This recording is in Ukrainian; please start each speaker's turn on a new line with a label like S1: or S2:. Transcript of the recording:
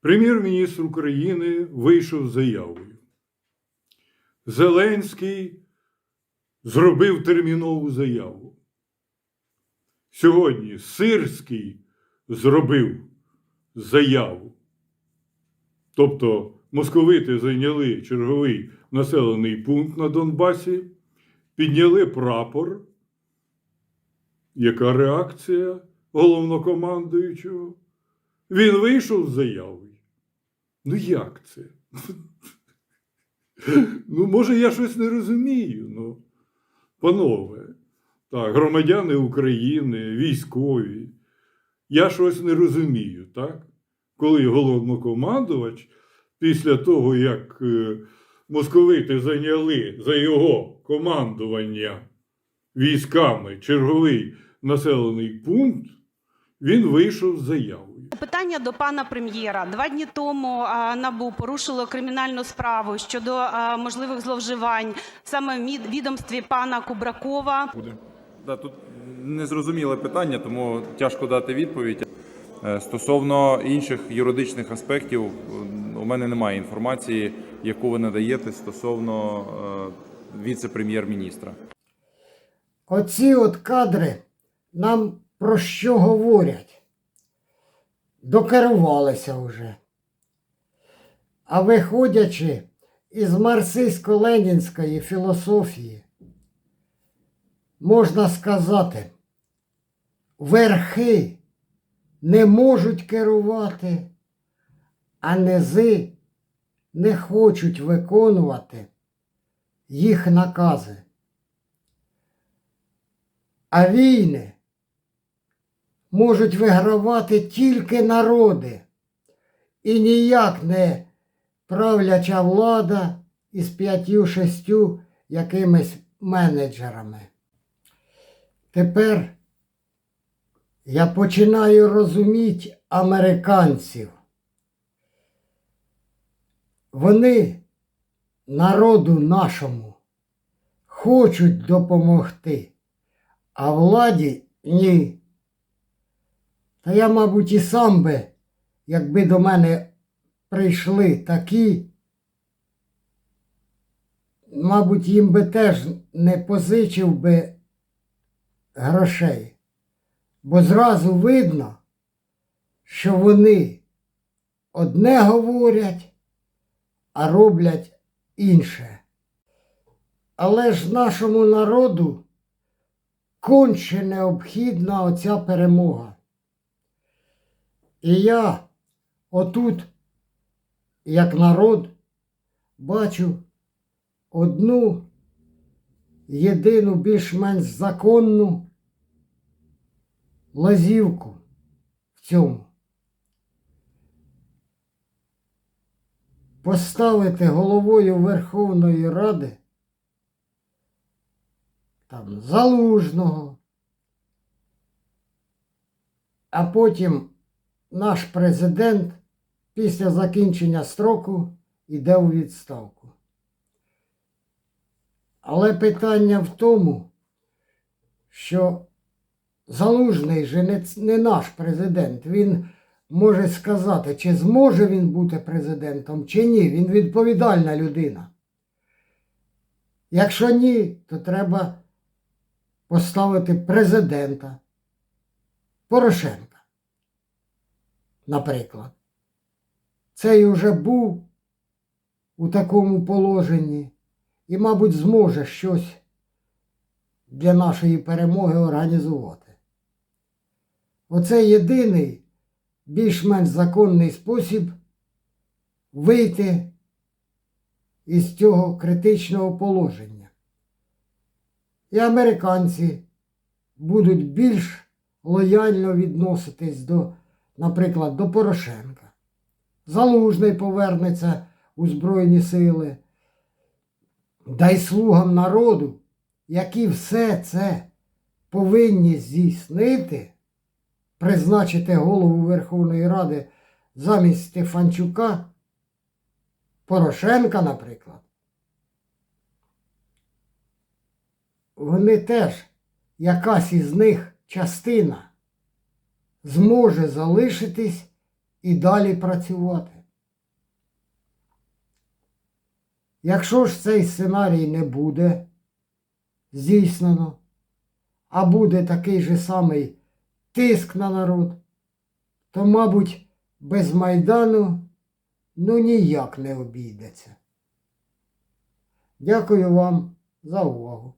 S1: Прем'єр-міністр України вийшов з заявою. Зеленський зробив термінову заяву. Сьогодні Сирський зробив заяву. Тобто московити зайняли черговий населений пункт на Донбасі, підняли прапор. Яка реакція головнокомандуючого? Він вийшов з заявою. Ну як це? Ну, може, я щось не розумію. Ну, панове, так, громадяни України, військові. Я щось не розумію, так? Коли головнокомандувач, після того, як е, московити зайняли за його командування військами черговий населений пункт, він вийшов з заявою.
S2: Питання до пана прем'єра. Два дні тому НАБУ порушило кримінальну справу щодо можливих зловживань саме в відомстві пана Кубракова.
S3: буде. Да, тут незрозуміле питання, тому тяжко дати відповідь. Е, Стосовно інших юридичних аспектів, е, у мене немає інформації, яку ви надаєте стосовно е, віце-прем'єр-міністра.
S4: Оці от кадри нам про що говорять? Докерувалися вже. А виходячи із марксистсько-ленінської філософії, можна сказати, верхи не можуть керувати, а низи не хочуть виконувати їх накази. А війни можуть вигравати тільки народи, і ніяк не правляча влада із п'ятью-шестю якимись менеджерами. Тепер я починаю розуміти американців. Вони народу нашому хочуть допомогти а владі ні. Та я, мабуть, і сам би, якби до мене прийшли такі, мабуть, їм би теж не позичив би грошей. Бо зразу видно, що вони одне говорять, а роблять інше. Але ж нашому народу конче необхідна оця перемога. І я отут, як народ, бачу одну єдину більш-менш законну лазівку в цьому. Поставити головою Верховної Ради там Залужного. А потім наш президент після закінчення строку йде у відставку. Але питання в тому, що Залужний же не, не наш президент. Він може сказати, чи зможе він бути президентом, чи ні. Він відповідальна людина. Якщо ні, то треба поставити президента Порошенка, наприклад. Цей уже був у такому положенні і, мабуть, зможе щось для нашої перемоги організувати. Оце єдиний більш-менш законний спосіб вийти із цього критичного положення. І американці будуть більш лояльно відноситись до, наприклад, до Порошенка. Залужний повернеться у Збройні сили. Дай слугам народу, які все це повинні здійснити, призначити голову Верховної Ради замість Стефанчука, Порошенка, наприклад. Вони теж, якась із них частина, зможе залишитись і далі працювати. Якщо ж цей сценарій не буде здійснено, а буде такий же самий тиск на народ, то, мабуть, без Майдану ну ніяк не обійдеться. Дякую вам за увагу.